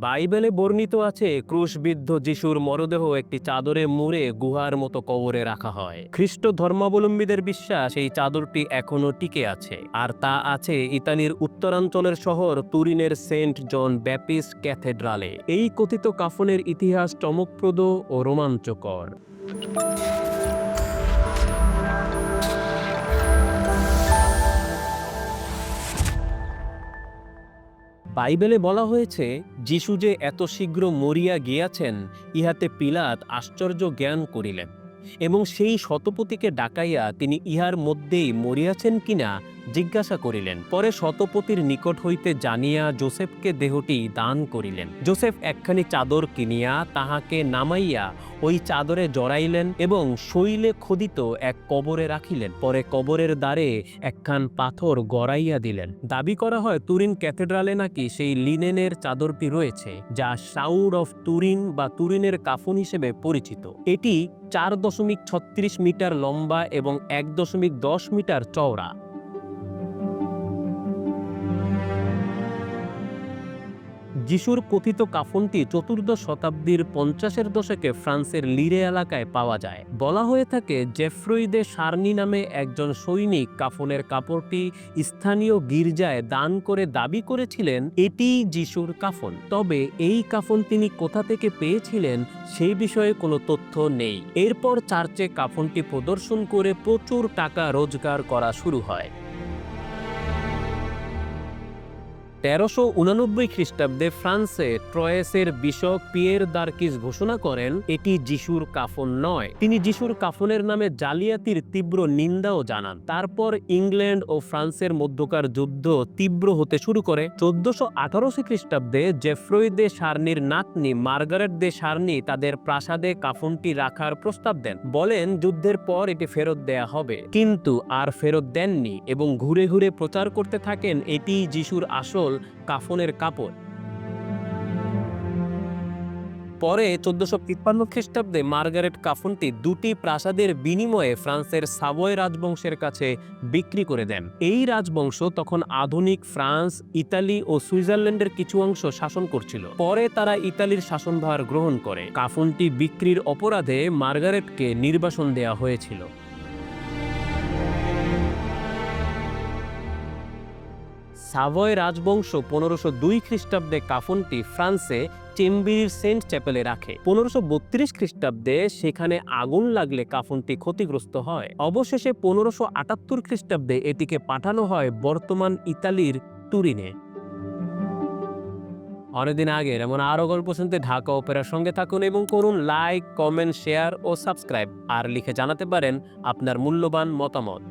বাইবেলে বর্ণিত আছে, ক্রুশবিদ্ধ যিশুর মরদেহ একটি চাদরে মুড়ে গুহার মতো কবরে রাখা হয়। খ্রিস্ট ধর্মাবলম্বীদের বিশ্বাস এই চাদরটি এখনও টিকে আছে। আর তা আছে ইতালির উত্তরাঞ্চলের শহর তুরিনের সেন্ট জন ব্যাপিস ক্যাথেড্রালে। এই কথিত কাফনের ইতিহাস চমকপ্রদ ও রোমাঞ্চকর। বাইবেলে বলা হয়েছে, যিশু যে এত শীঘ্র মরিয়া গিয়াছেন, ইহাতে পিলাত আশ্চর্য জ্ঞান করিলেন। এবং সেই শতপতিকে ডাকাইয়া তিনি ইহার মধ্যেই মরিয়াছেন কিনা জিজ্ঞাসা করিলেন, পরে শতপতির নিকট হইতে জানিয়া জোসেফকে দেহটি দান করিলেন। জোসেফ একখানি চাদর কিনিয়া তাহাকে নামাইয়া ওই চাদরে জড়াইলেন এবং শৈলে খোদিত এক কবরে রাখিলেন। পরে কবরের দ্বারে একখান পাথর গড়াইয়া দিলেন। দাবি করা হয়, তুরিন ক্যাথেড্রালে নাকি সেই লিনেনের চাদরটি রয়েছে, যা সাউর অফ তুরিন বা তুরিনের কাফন হিসেবে পরিচিত। এটি চার দশমিক ছত্রিশ মিটার লম্বা এবং এক দশমিক দশ মিটার চওড়া। যিশুর কথিত কাফনটি চতুর্দশ শতাব্দীর পঞ্চাশের দশকে ফ্রান্সের লিরে এলাকায় পাওয়া যায়। বলা হয়ে থাকে জেফ্রইদে সার্নি নামে একজন সৈনিক কাফনের কাপড়টি স্থানীয় গির্জায় দান করে দাবি করেছিলেন, এটি যিশুর কাফন। তবে এই কাফন তিনি কোথা থেকে পেয়েছিলেন সেই বিষয়ে কোনো তথ্য নেই। এরপর চার্চে কাফনটি প্রদর্শন করে প্রচুর টাকা রোজগার করা শুরু হয়। তেরোশো উনানব্বই খ্রিস্টাব্দে ফ্রান্সে ট্রয়েসের বিশপ পিয়ের দার্কিস ঘোষণা করেন, এটি যিশুর কাফন নয়। তিনি যিশুর কাফনের নামে জালিয়াতির তীব্র নিন্দাও জানান। তারপর ইংল্যান্ড ও ফ্রান্সের মধ্যকার যুদ্ধ তীব্র হতে শুরু করে। চোদ্দশো আঠারোশো খ্রিস্টাব্দে জেফ্রই দে সার্নির নাতনি মার্গারেট দে সার্নি তাদের প্রাসাদে কাফনটি রাখার প্রস্তাব দেন। বলেন, যুদ্ধের পর এটি ফেরত দেয়া হবে। কিন্তু আর ফেরত দেননি এবং ঘুরে ঘুরে প্রচার করতে থাকেন এটি যিশুর আসল কাফনের কাপড়। পরে চোদ্দশো তিপ্পান্ন খ্রিস্টাব্দে মার্গারেট কাফনটি দুটি প্রাসাদের বিনিময়ে ফ্রান্সের সাবয় রাজবংশের কাছে বিক্রি করে দেন। এই রাজবংশ তখন আধুনিক ফ্রান্স, ইতালি ও সুইজারল্যান্ডের কিছু অংশ শাসন করছিল। পরে তারা ইতালির শাসনভার গ্রহণ করে। কাফনটি বিক্রির অপরাধে মার্গারেটকে নির্বাসন দেয়া হয়েছিল। সাভয় রাজবংশ পনেরোশো দুই খ্রিস্টাব্দে কাফনটি ফ্রান্সে চেম্বির সেন্ট চ্যাপেলে রাখে। পনেরোশো বত্রিশ খ্রিস্টাব্দে সেখানে আগুন লাগলে কাফনটি ক্ষতিগ্রস্ত হয়। অবশেষে পনেরোশো আটাত্তর খ্রিস্টাব্দে এটিকে পাঠানো হয় বর্তমান ইতালির তুরিনে। অনেকদিন আগের এমন আরও গল্প শুনতে ঢাকা ওপেরার সঙ্গে থাকুন এবং করুন লাইক, কমেন্ট, শেয়ার ও সাবস্ক্রাইব। আর লিখে জানাতে পারেন আপনার মূল্যবান মতামত।